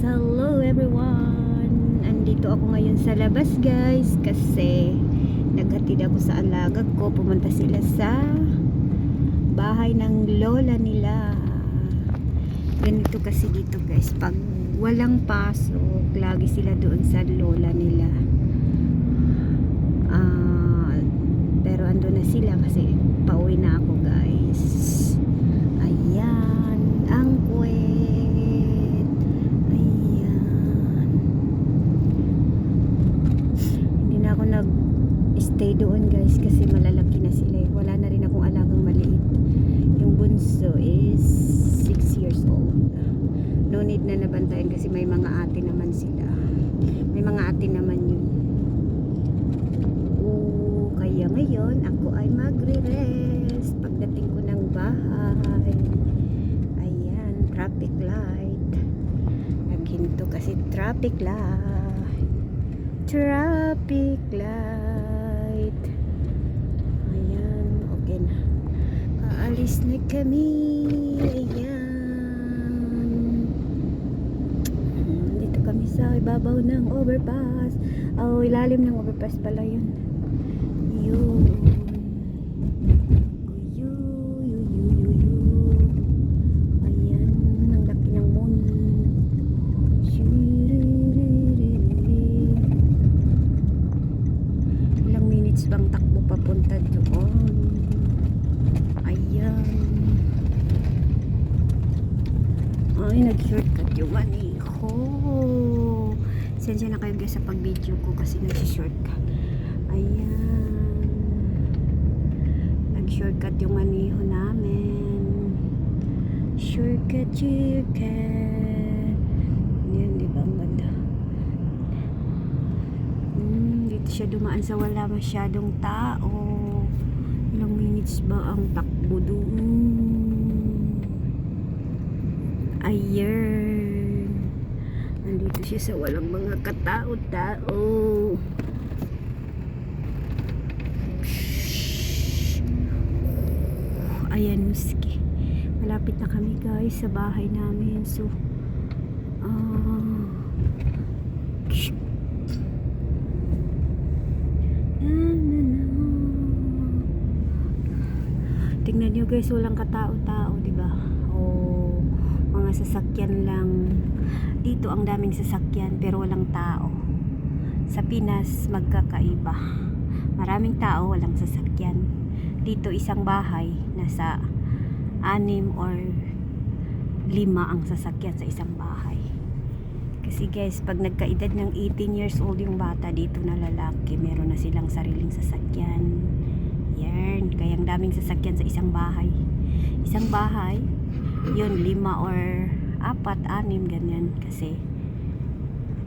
hello everyone. Andito ako ngayon sa labas guys kasi naghatid ako sa alaga ko. Pumunta sila sa bahay ng lola nila. Ganito kasi dito guys. Pag walang pasok, lagi sila doon sa lola nila. Ah, pero ando na sila kasi pauwi na ako guys. Ayan, ang kwet. Ayan. Hindi na ako nag-stay doon guys kasi malalaki na sila. eh. Wala na rin akong alagang maliit. Yung bunso is 6 years old. No need na nabantayan kasi may mga ate naman sila. May mga ate naman yun. Oo, kaya ngayon ako ay magre-rest pagdating ko ng bahay. Ayan, traffic light. Naghinto kasi traffic light. Traffic light. Ayan, okay na. Kaalis na kami. Ayan. Dito kami sa ibabaw ng overpass. Oh, ilalim ng overpass pala yun. Yun. Uyu, yu, yu, yu, yu. Ayan, ang laki ng moon. Shiriririri. Ilang minutes bang takbo papunta doon? Ayan. Ay, nag-shortcut yung maniho. Sensya na kayo guys sa pag-video ko kasi nag-shortcut. Ayan. Nag-shortcut yung maniho namin. Shortcut, shortcut. Yan, di ba? Ang ganda. Hmm, dito siya dumaan sa wala masyadong tao. Ilang minutes ba ang takbo doon? Ayan. Nandito siya sa walang mga katao-tao. Ayan, muski. Malapit na kami guys sa bahay namin. So, na. Tingnan nyo guys, walang katao-tao, di ba? Mga sasakyan lang. Dito ang daming sasakyan pero walang tao. Sa Pinas, magkakaiba. Maraming tao, walang sasakyan. Dito isang bahay, nasa anim or lima ang sasakyan sa isang bahay. Kasi guys, pag nagkaedad ng 18 years old yung bata dito na lalaki, meron na silang sariling sasakyan. Yan, kaya ang daming sasakyan sa isang bahay. Isang bahay, yun, lima or apat, anim, ganyan. Kasi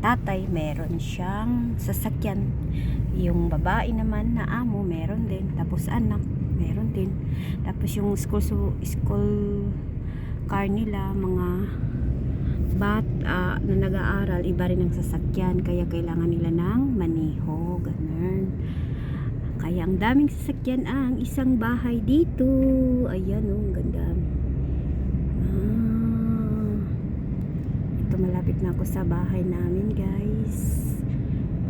tatay, meron siyang sasakyan. Yung babae naman na amo, meron din. Tapos anak, meron din. Tapos yung school, so, school car nila, mga bata na nag-aaral, iba rin ang sasakyan. Kaya kailangan nila ng maniho, ganun. Kaya ang daming sasakyan ang isang bahay dito. Ayan oh, ganda. Ito malapit na ako sa bahay namin guys.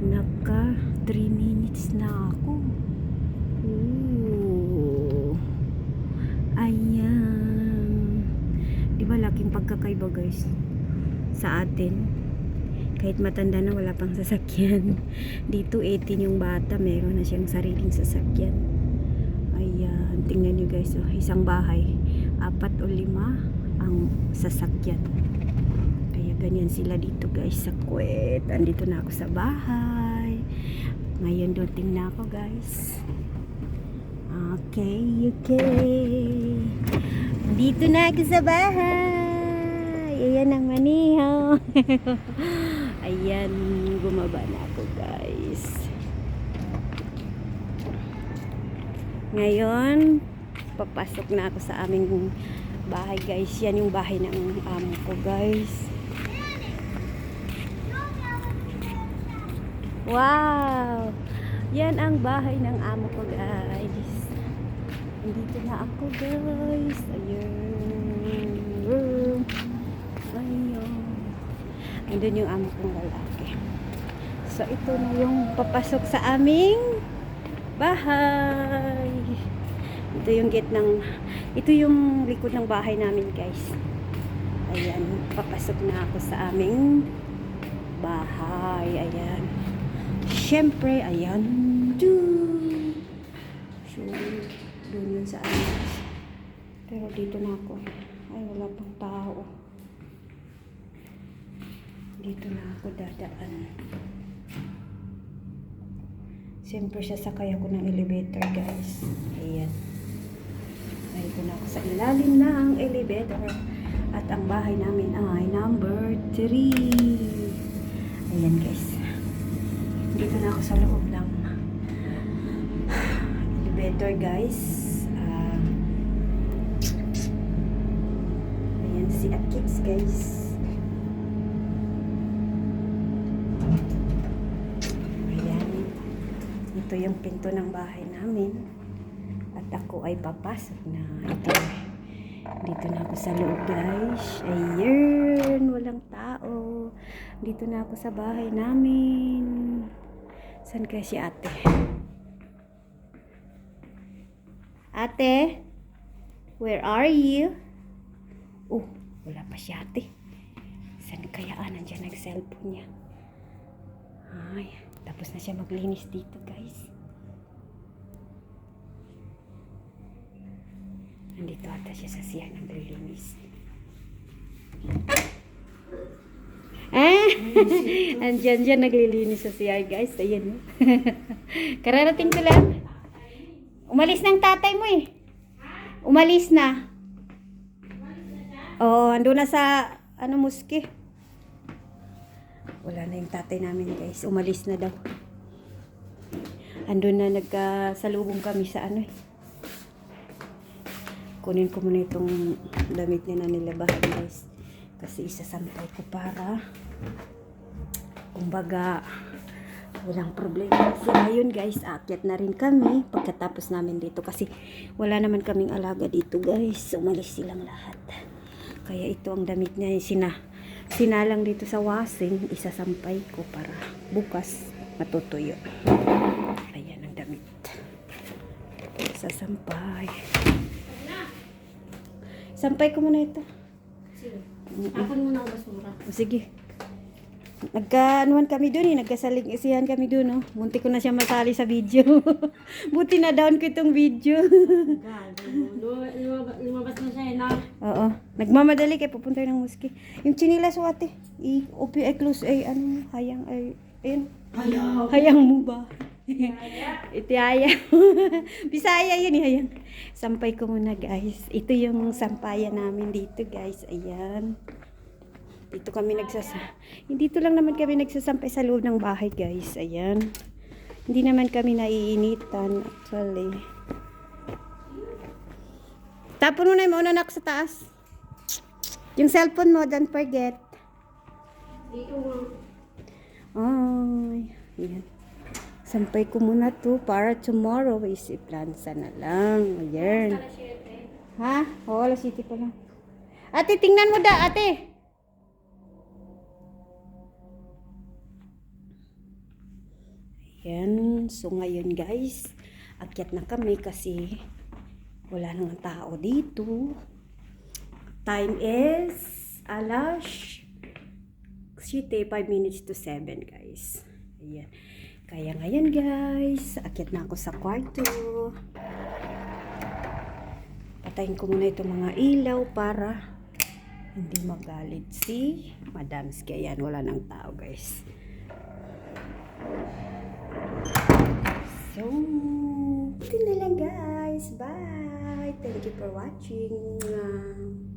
Naka 3 minutes na ako. Ooh. Ayan. Di laking pagkakaiba guys sa atin? Kahit matanda na wala pang sasakyan. Dito 18 yung bata, meron na siyang sariling sasakyan. Ayan, tingnan nyo guys, oh, isang bahay, apat o lima ang sasakyan. Ganyan sila dito guys sa Kuwait. Andito na ako sa bahay. Ngayon dating na ako guys. Okay, okay. Dito na ako sa bahay. Ayan ang maniho. Ayan, bumaba na ako guys. Ngayon, papasok na ako sa aming bahay guys. Yan yung bahay ng amo ko guys. Wow! Yan ang bahay ng amo ko guys. Nandito na ako guys. Ayun. Ayun. Ang Nandun yung amo kong lalaki. So, ito na yung papasok sa aming bahay. Ito yung gate ng, ito yung likod ng bahay namin, guys. Ayan, papasok na ako sa aming bahay. Ayan. Siyempre, ayan. Dun. So, doon yun sa amin. Pero dito na ako. Ay, wala pang tao. Dito na ako dadaan. Siyempre, sasakay ako ng elevator, guys. Ayan. Nandito na ako sa ilalim ng elevator. At ang bahay namin ay number 3. Ayan, guys. Dito na ako sa loob ng elevator, guys. Ah, ayan si Akits, guys. Ayan. Ito yung pinto ng bahay namin. At ako ay papasok na. Ito. Dito na ako sa loob, guys. Ayan. Walang tao. Dito na ako sa bahay namin. Saan kaya si ate? Ate? Where are you? Oh, wala pa si ate. Saan kaya? Ah, nandiyan nag-cellphone niya. Ay, tapos na siya maglinis dito, guys. Nandito ata siya sa siya naglilinis. Ah! Andyan dyan naglilinis sa siya, guys. Ayan. oh. Kararating ko lang. Umalis ng tatay mo eh. Umalis na. Oo, ando na sa ano muski. Wala na yung tatay namin guys. Umalis na daw. Ando na nagkasalubong kami sa ano eh. Kunin ko muna itong damit na nilabahan guys. Kasi isasampay ko para kumbaga walang problema. So ngayon guys, aakyat na rin kami pagkatapos namin dito kasi wala naman kaming alaga dito guys. Umalis silang lahat. Kaya ito ang damit niya sina sinalang dito sa washing, isasampay ko para bukas matutuyo. Ayan ang damit. Sasampay. Sampay ko muna ito. Tapon mo ng basura. O, sige. Nagkaanuhan kami doon eh. Nagkasaling isihan kami doon. Oh. Munti ko na siya masali sa video. Buti na down ko itong video. Lumabas- na siya eh, na. Oo. Nagmamadali kay pupunta ng muski. Yung chinilas o ate. I, opi ay close ay ano. Hayang ay. Ayun. Ayaw. Hayang mo ba? Itiyaya. Bisaya yun eh. Hayang. Sampay ko muna guys. Ito yung sampayan namin dito guys. Ayan. Dito kami nagsasa... Dito lang naman kami nagsasampay sa loob ng bahay, guys. Ayan. Hindi naman kami naiinitan, actually. Tapon mo na yung mauna sa taas. Yung cellphone mo, don't forget. Dito mo. Ay, ayan. Sampay ko muna to para tomorrow is plansa na lang. Ayan. Ha? Oo, alas 7 pa lang. Ate, tingnan mo da, ate. Ayan. So, ngayon guys, akyat na kami kasi wala nang tao dito. Time is alas 7, 5 minutes to 7 guys. Ayan. Kaya ngayon guys, akyat na ako sa kwarto. Patayin ko muna itong mga ilaw para hindi magalit si Madam Ski. Ayan, wala nang tao guys. So, ito na lang guys. Bye! Thank you for watching.